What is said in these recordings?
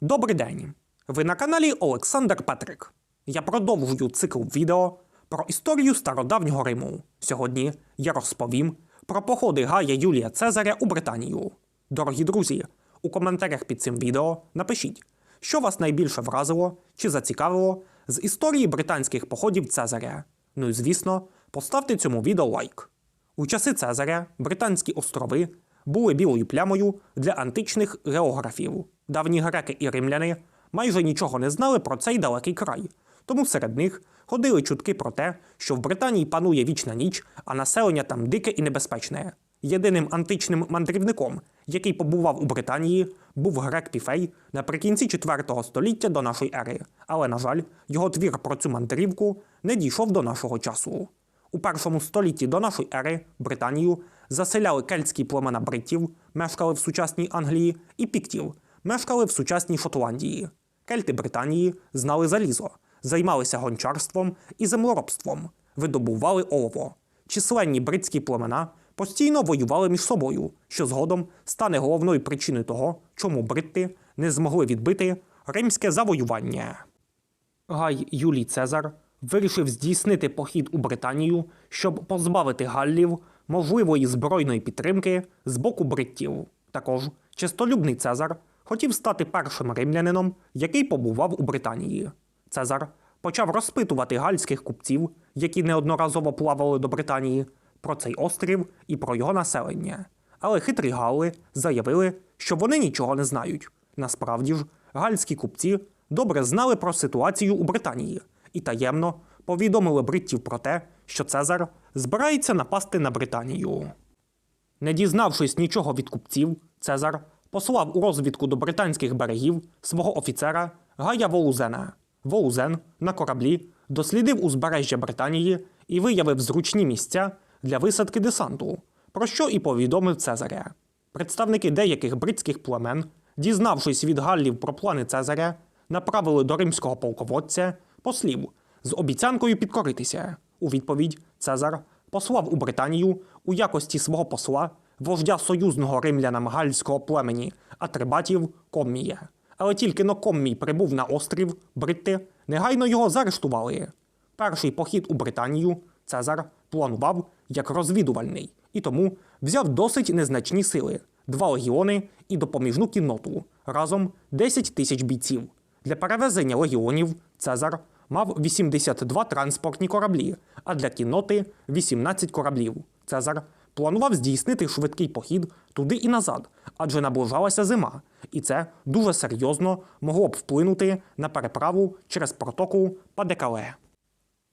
Добрий день! Ви на каналі Олександр Петрик. Я продовжую цикл відео про історію стародавнього Риму. Сьогодні я розповім про походи Гая Юлія Цезаря у Британію. Дорогі друзі, у коментарях під цим відео напишіть, що вас найбільше вразило чи зацікавило з історії британських походів Цезаря. Ну і звісно, поставте цьому відео лайк. У часи Цезаря британські острови були білою плямою для античних географів. Давні греки і римляни майже нічого не знали про цей далекий край, тому серед них ходили чутки про те, що в Британії панує вічна ніч, а населення там дике і небезпечне. Єдиним античним мандрівником, який побував у Британії, був грек Піфей наприкінці 4 століття до нашої ери. Але, на жаль, його твір про цю мандрівку не дійшов до нашого часу. У першому столітті до нашої ери Британію заселяли кельтські племена бритів, мешкали в сучасній Англії, і піктів, мешкали в сучасній Шотландії. Кельти Британії знали залізо, займалися гончарством і землеробством, видобували олово. Численні бритські племена постійно воювали між собою, що згодом стане головною причиною того, чому брити не змогли відбити римське завоювання. Гай Юлій Цезар вирішив здійснити похід у Британію, щоб позбавити галлів можливої збройної підтримки з боку бриттів. Також чистолюбний Цезар хотів стати першим римлянином, який побував у Британії. Цезар почав розпитувати гальських купців, які неодноразово плавали до Британії, про цей острів і про його населення. Але хитрі галли заявили, що вони нічого не знають. Насправді ж, гальські купці добре знали про ситуацію у Британії і таємно повідомили бриттів про те, що Цезар збирається напасти на Британію. Не дізнавшись нічого від купців, Цезар послав у розвідку до британських берегів свого офіцера Гая Волузена. Волузен на кораблі дослідив узбережжя Британії і виявив зручні місця для висадки десанту, про що і повідомив Цезаря. Представники деяких бритських племен, дізнавшись від галлів про плани Цезаря, направили до римського полководця послів з обіцянкою підкоритися. У відповідь Цезар послав у Британію у якості свого посла вождя союзного римлянам гальського племені Атрибатів Коммія. Але тільки но Коммій прибув на острів, брити негайно його заарештували. Перший похід у Британію Цезар планував як розвідувальний і тому взяв досить незначні сили: два легіони і допоміжну кінноту, разом 10 тисяч бійців. Для перевезення легіонів Цезар мав 82 транспортні кораблі, а для кінноти 18 кораблів. Цезар планував здійснити швидкий похід туди і назад, адже наближалася зима, і це дуже серйозно могло б вплинути на переправу через протоку Падекале.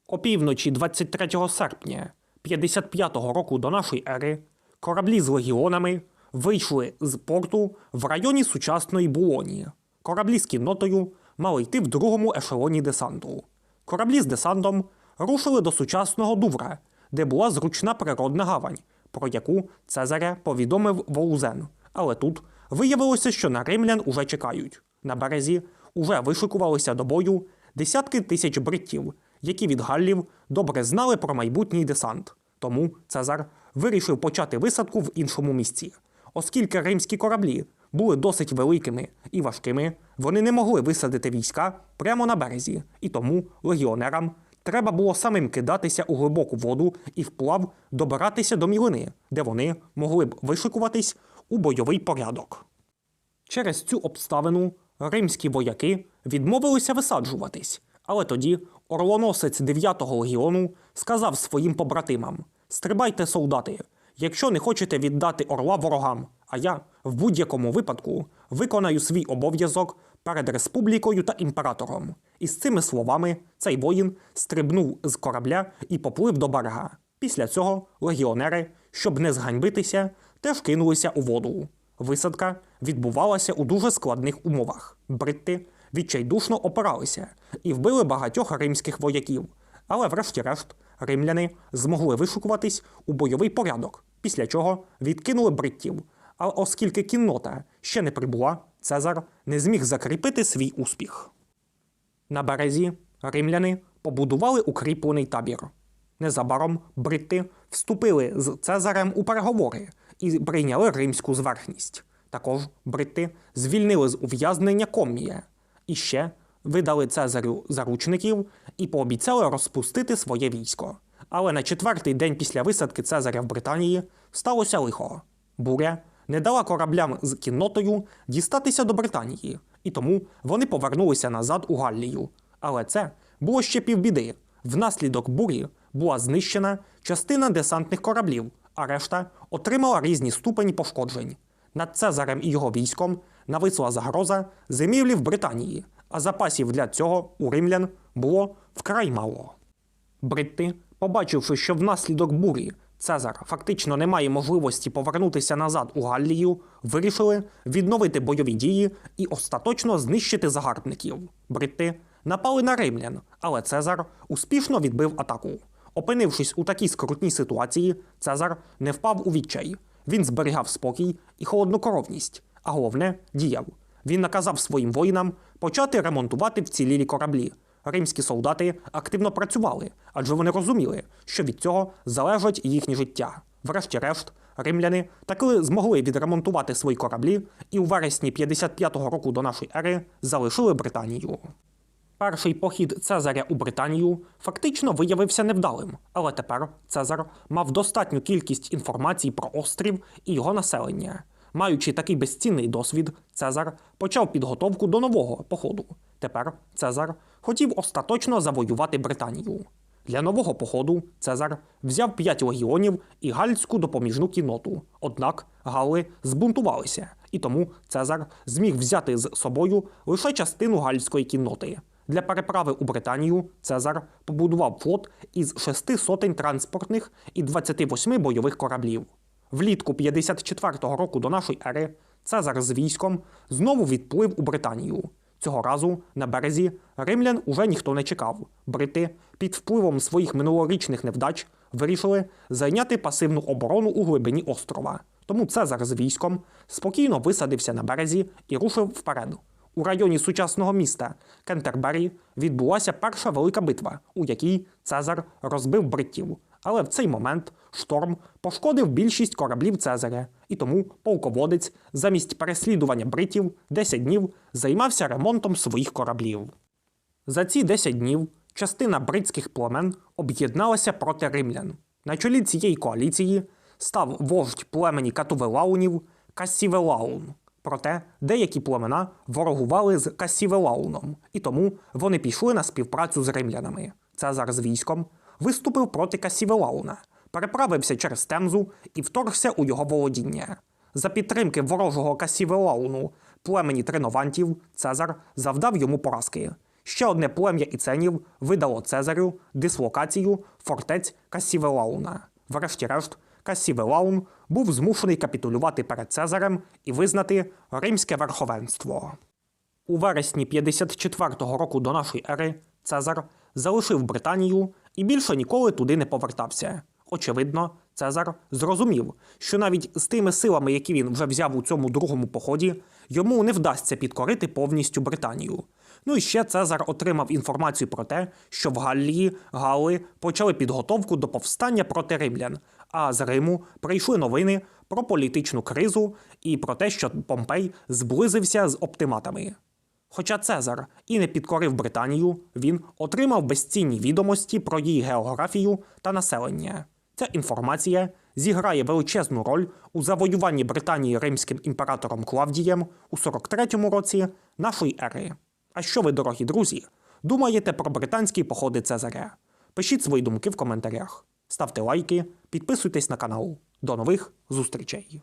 Опівночі 23 серпня 55-го року до нашої ери кораблі з легіонами вийшли з порту в районі сучасної Булоні. Кораблі з кіннотою мали йти в другому ешелоні десанту. Кораблі з десантом рушили до сучасного Дувра, де була зручна природна гавань, про яку Цезаря повідомив Волузен. Але тут виявилося, що на римлян уже чекають. На березі уже вишикувалися до бою десятки тисяч бриттів, які від галлів добре знали про майбутній десант. Тому Цезар вирішив почати висадку в іншому місці. Оскільки римські кораблі були досить великими і важкими, вони не могли висадити війська прямо на березі, і тому легіонерам треба було самим кидатися у глибоку воду і вплав добиратися до мілини, де вони могли б вишикуватись у бойовий порядок. Через цю обставину римські вояки відмовилися висаджуватись, але тоді орлоносець 9-го легіону сказав своїм побратимам: Стрибайте, солдати, якщо не хочете віддати орла ворогам, а я в будь-якому випадку виконаю свій обов'язок перед республікою та імператором. І з цими словами цей воїн стрибнув з корабля і поплив до берега. Після цього легіонери, щоб не зганьбитися, теж кинулися у воду. Висадка відбувалася у дуже складних умовах. Бритти відчайдушно опиралися і вбили багатьох римських вояків. Але, врешті-решт, римляни змогли вишукуватись у бойовий порядок, після чого відкинули бриттів. А оскільки кіннота ще не прибула, Цезар не зміг закріпити свій успіх. На березі римляни побудували укріплений табір. Незабаром брити вступили з Цезарем у переговори і прийняли римську зверхність. Також брити звільнили з ув'язнення комія і ще видали Цезарю заручників і пообіцяли розпустити своє військо. Але на четвертий день після висадки Цезаря в Британії сталося лихо. Буря не дала кораблям з кіннотою дістатися до Британії, і тому вони повернулися назад у Галлію. Але це було ще півбіди. Внаслідок бурі була знищена частина десантних кораблів, а решта отримала різні ступені пошкоджень. Над Цезарем і його військом нависла загроза зимівлі в Британії, а запасів для цього у римлян було вкрай мало. Бритти, побачивши, що внаслідок бурі Цезар фактично не має можливості повернутися назад у Галлію, вирішили відновити бойові дії і остаточно знищити загарбників. Бритти напали на римлян, але Цезар успішно відбив атаку. Опинившись у такій скрутній ситуації, Цезар не впав у відчай. Він зберігав спокій і холоднокровність, а головне діяв. Він наказав своїм воїнам почати ремонтувати вцілілі кораблі. Римські солдати активно працювали, адже вони розуміли, що від цього залежить їхнє життя. Врешті-решт, римляни таки змогли відремонтувати свої кораблі і у вересні 55-го року до нашої ери залишили Британію. Перший похід Цезаря у Британію фактично виявився невдалим, але тепер Цезар мав достатню кількість інформації про острів і його населення. Маючи такий безцінний досвід, Цезар почав підготовку до нового походу. Тепер Цезар хотів остаточно завоювати Британію. Для нового походу Цезар взяв п'ять легіонів і гальську допоміжну кінноту. Однак галли збунтувалися, і тому Цезар зміг взяти з собою лише частину гальської кінноти. Для переправи у Британію Цезар побудував флот із шести сотень транспортних і 28 бойових кораблів. Влітку 54-го року до нашої ери Цезар з військом знову відплив у Британію. Цього разу на березі римлян уже ніхто не чекав. Брити під впливом своїх минулорічних невдач вирішили зайняти пасивну оборону у глибині острова. Тому Цезар з військом спокійно висадився на березі і рушив вперед. У районі сучасного міста Кентербері відбулася перша велика битва, у якій Цезар розбив бриттів. Але в цей момент шторм пошкодив більшість кораблів Цезаря, і тому полководець замість переслідування бритів 10 днів займався ремонтом своїх кораблів. За ці 10 днів частина бритських племен об'єдналася проти римлян. На чолі цієї коаліції став вождь племені Катувелаунів Кассівелаун. Проте деякі племена ворогували з Кассівелауном, і тому вони пішли на співпрацю з римлянами. Цезар з військом виступив проти Кассівелауна, переправився через Темзу і вторгся у його володіння. За підтримки ворожого Кассівелауну племені тринувантів Цезар завдав йому поразки. Ще одне плем'я іценів видало Цезарю дислокацію фортець Кассівелауна. Врешті-решт, Кассівелаун був змушений капітулювати перед Цезарем і визнати римське верховенство. У вересні 54-го року до нашої ери Цезар залишив Британію і більше ніколи туди не повертався. Очевидно, Цезар зрозумів, що навіть з тими силами, які він вже взяв у цьому другому поході, йому не вдасться підкорити повністю Британію. Ну і ще Цезар отримав інформацію про те, що в Галлії Галли почали підготовку до повстання проти римлян, а з Риму прийшли новини про політичну кризу і про те, що Помпей зблизився з оптиматами. Хоча Цезар і не підкорив Британію, він отримав безцінні відомості про її географію та населення. Ця інформація зіграє величезну роль у завоюванні Британії римським імператором Клавдієм у 43-му році нашої ери. А що ви, дорогі друзі, думаєте про британські походи Цезаря? Пишіть свої думки в коментарях, ставте лайки, підписуйтесь на канал. До нових зустрічей!